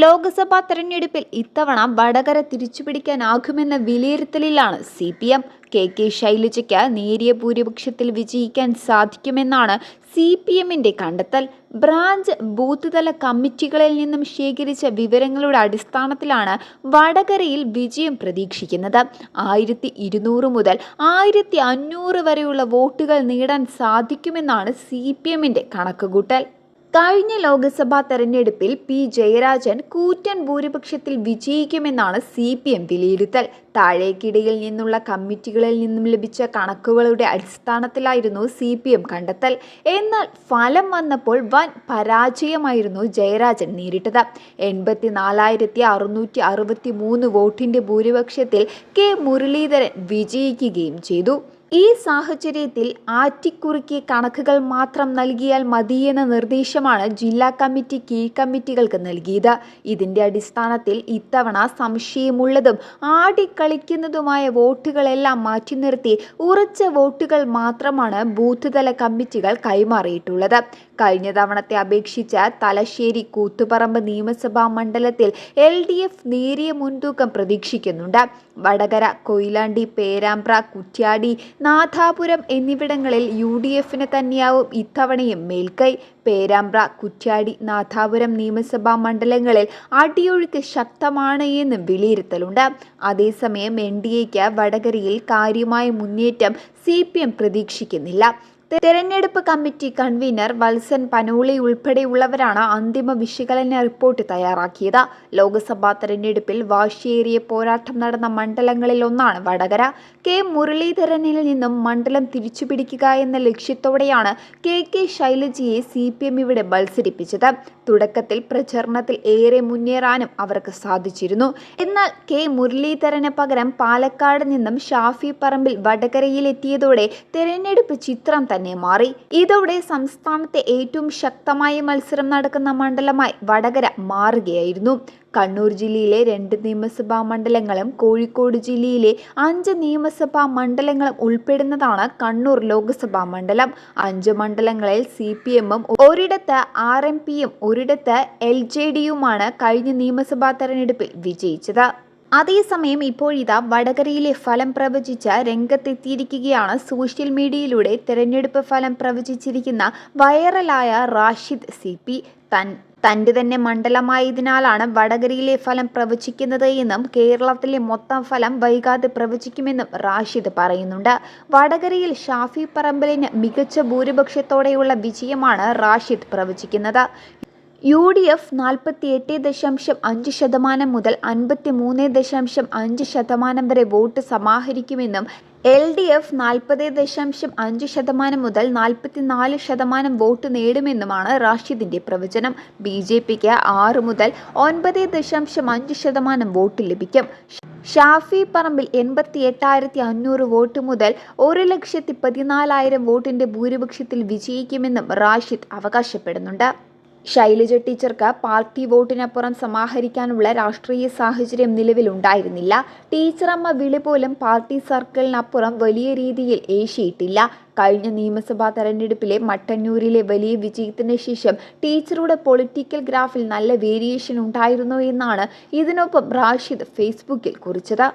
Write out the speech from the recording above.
ലോക്സഭാ തെരഞ്ഞെടുപ്പിൽ ഇത്തവണ വടകര തിരിച്ചുപിടിക്കാനാകുമെന്ന വിലയിരുത്തലിലാണ് C P M. K. K. ശൈലജയ്ക്ക് നേരിയ ഭൂരിപക്ഷത്തിൽ വിജയിക്കാൻ സാധിക്കുമെന്നാണ് സി പി എമ്മിന്റെ കണ്ടെത്തൽ. ബ്രാഞ്ച് ബൂത്ത് തല കമ്മിറ്റികളിൽ നിന്നും ശേഖരിച്ച വിവരങ്ങളുടെ അടിസ്ഥാനത്തിലാണ് വടകരയിൽ വിജയം പ്രതീക്ഷിക്കുന്നത്. ആയിരത്തി ഇരുന്നൂറ് മുതൽ ആയിരത്തി അഞ്ഞൂറ് വരെയുള്ള വോട്ടുകൾ നേടാൻ സാധിക്കുമെന്നാണ് സി പി എമ്മിന്റെ കണക്കുകൂട്ടൽ. കഴിഞ്ഞ ലോക്സഭാ തെരഞ്ഞെടുപ്പിൽ പി ജയരാജൻ കൂറ്റൻ ഭൂരിപക്ഷത്തിൽ വിജയിക്കുമെന്നാണ് സി പി എം വിലയിരുത്തൽ. താഴേക്കിടയിൽ നിന്നുള്ള കമ്മിറ്റികളിൽ നിന്നും ലഭിച്ച കണക്കുകളുടെ അടിസ്ഥാനത്തിലായിരുന്നു സി പി എം കണ്ടെത്തൽ. എന്നാൽ ഫലം വന്നപ്പോൾ വൻ പരാജയമായിരുന്നു ജയരാജൻ നേരിട്ടത്. എൺപത്തി നാലായിരത്തി അറുന്നൂറ്റി അറുപത്തി മൂന്ന് വോട്ടിന്റെ ഭൂരിപക്ഷത്തിൽ കെ മുരളീധരൻ വിജയിക്കുകയും ചെയ്തു. ഈ സാഹചര്യത്തിൽ ആറ്റിക്കുറുക്കിയ കണക്കുകൾ മാത്രം നൽകിയാൽ മതിയെന്ന നിർദ്ദേശമാണ് ജില്ലാ കമ്മിറ്റി കീഴ്ക്കമ്മിറ്റികൾക്ക് നൽകിയത്. ഇതിന്റെ അടിസ്ഥാനത്തിൽ ഇത്തവണ സംശയമുള്ളതും ആടിക്കളിക്കുന്നതുമായ വോട്ടുകളെല്ലാം മാറ്റി നിർത്തി ഉറച്ച വോട്ടുകൾ മാത്രമാണ് ബൂത്ത് തല കമ്മിറ്റികൾ കൈമാറിയിട്ടുള്ളത്. കഴിഞ്ഞ തവണത്തെ അപേക്ഷിച്ച തലശ്ശേരി കൂത്തുപറമ്പ് നിയമസഭാ മണ്ഡലത്തിൽ എൽ ഡി എഫ് നേരിയ മുൻതൂക്കം പ്രതീക്ഷിക്കുന്നുണ്ട്. വടകര കൊയിലാണ്ടി പേരാമ്പ്ര കുറ്റ്യാടി നാഥാപുരം എന്നിവിടങ്ങളിൽ യു ഡി എഫിന് തന്നെയാവും ഇത്തവണയും മേൽക്കൈ. പേരാമ്പ്ര കുറ്റ്യാടി നാഥാപുരം നിയമസഭാ മണ്ഡലങ്ങളിൽ അടിയൊഴുക്ക് ശക്തമാണ് എന്ന് വിലയിരുത്തലുണ്ട്. അതേസമയം എൻ ഡി എക്ക് വടകരയിൽ കാര്യമായ മുന്നേറ്റം സി പി എം പ്രതീക്ഷിക്കുന്നില്ല. തെരഞ്ഞെടുപ്പ് കമ്മിറ്റി കൺവീനർ വത്സൻ പനോളി ഉൾപ്പെടെയുള്ളവരാണ് അന്തിമ വിശകലന റിപ്പോർട്ട് തയ്യാറാക്കിയത്. ലോക്സഭാ തെരഞ്ഞെടുപ്പിൽ വാശിയേറിയ പോരാട്ടം നടന്ന മണ്ഡലങ്ങളിൽ ഒന്നാണ് വടകര. കെ. മുരളീധരനിൽ നിന്നും മണ്ഡലം തിരിച്ചുപിടിക്കുക എന്ന ലക്ഷ്യത്തോടെയാണ് കെ. കെ. ശൈലജയെ സി പി എം ഇവിടെ മത്സരിപ്പിച്ചത്. തുടക്കത്തിൽ പ്രചരണത്തിൽ ഏറെ മുന്നേറാനും അവർക്ക് സാധിച്ചിരുന്നു. എന്നാൽ കെ. മുരളീധരന് പകരം പാലക്കാട് നിന്നും ഷാഫി പറമ്പിൽ വടകരയിലെത്തിയതോടെ തെരഞ്ഞെടുപ്പ് ചിത്രം തന്നെ മാറി. ഇതോടെ സംസ്ഥാനത്തെ ഏറ്റവും ശക്തമായ മത്സരം നടക്കുന്ന മണ്ഡലമായി വടകര മാറുകയായിരുന്നു. കണ്ണൂർ ജില്ലയിലെ രണ്ട് നിയമസഭാ മണ്ഡലങ്ങളും കോഴിക്കോട് ജില്ലയിലെ അഞ്ച് നിയമസഭാ മണ്ഡലങ്ങളും ഉൾപ്പെടുന്നതാണ് കണ്ണൂർ ലോക്സഭാ മണ്ഡലം. അഞ്ച് മണ്ഡലങ്ങളിൽ സി പി എമ്മും ഒരിടത്ത് ആർ എം പിയും ഒരിടത്ത് എൽ ജെ ഡിയുമാണ് കഴിഞ്ഞ നിയമസഭാ തെരഞ്ഞെടുപ്പിൽ വിജയിച്ചത്. അതേസമയം ഇപ്പോഴിതാ വടകരയിലെ ഫലം പ്രവചിച്ച രംഗത്തെത്തിയിരിക്കുകയാണ് സോഷ്യൽ മീഡിയയിലൂടെ തെരഞ്ഞെടുപ്പ് ഫലം പ്രവചിച്ചിരിക്കുന്ന വൈറലായ റാഷിദ് സി പി. തൻ തന്റെ തന്നെ മണ്ഡലമായതിനാലാണ് വടകരയിലെ ഫലം പ്രവചിക്കുന്നത് എന്നും കേരളത്തിലെ മൊത്തം ഫലം വൈകാതെ പ്രവചിക്കുമെന്നും റാഷിദ് പറയുന്നുണ്ട്. വടകരയിൽ ഷാഫി പറമ്പലിന് മികച്ച ഭൂരിപക്ഷത്തോടെയുള്ള വിജയമാണ് റാഷിദ് പ്രവചിക്കുന്നത്. യു ഡി എഫ് നാൽപ്പത്തി എട്ട് ദശാംശം അഞ്ച് ശതമാനം മുതൽ അൻപത്തി മൂന്ന് ദശാംശം അഞ്ച് ശതമാനം വരെ വോട്ട് സമാഹരിക്കുമെന്നും എൽ ഡി എഫ് നാൽപ്പത് ദശാംശം അഞ്ച് ശതമാനം മുതൽ നാൽപ്പത്തിനാല് ശതമാനം വോട്ട് നേടുമെന്നുമാണ് റാഷിദിന്റെ പ്രവചനം. ബി ജെ പിക്ക് ആറ് മുതൽ ഒൻപത് ദശാംശം അഞ്ച് ശതമാനം വോട്ട് ലഭിക്കും. ഷാഫി പറമ്പിൽ എൺപത്തി എട്ടായിരത്തി അഞ്ഞൂറ് വോട്ട് മുതൽ ഒരു ലക്ഷത്തി പതിനാലായിരം വോട്ടിന്റെ ഭൂരിപക്ഷത്തിൽ വിജയിക്കുമെന്നും റാഷിദ് അവകാശപ്പെടുന്നുണ്ട്. ശൈലജ ടീച്ചർക്ക് പാർട്ടി വോട്ടിനപ്പുറം സമാഹരിക്കാനുള്ള രാഷ്ട്രീയ സാഹചര്യം നിലവിലുണ്ടായിരുന്നില്ല. ടീച്ചറമ്മ വിളി പോലും പാർട്ടി സർക്കിളിനപ്പുറം വലിയ രീതിയിൽ ഏശിയിട്ടില്ല. കഴിഞ്ഞ നിയമസഭാ തെരഞ്ഞെടുപ്പിലെ മട്ടന്നൂരിലെ വലിയ വിജയത്തിന് ശേഷം ടീച്ചറുടെ പൊളിറ്റിക്കൽ ഗ്രാഫിൽ നല്ല വേരിയേഷൻ ഉണ്ടായിരുന്നു എന്നാണ് ഇതിനൊപ്പം റാഷിദ് ഫേസ്ബുക്കിൽ കുറിച്ചത്.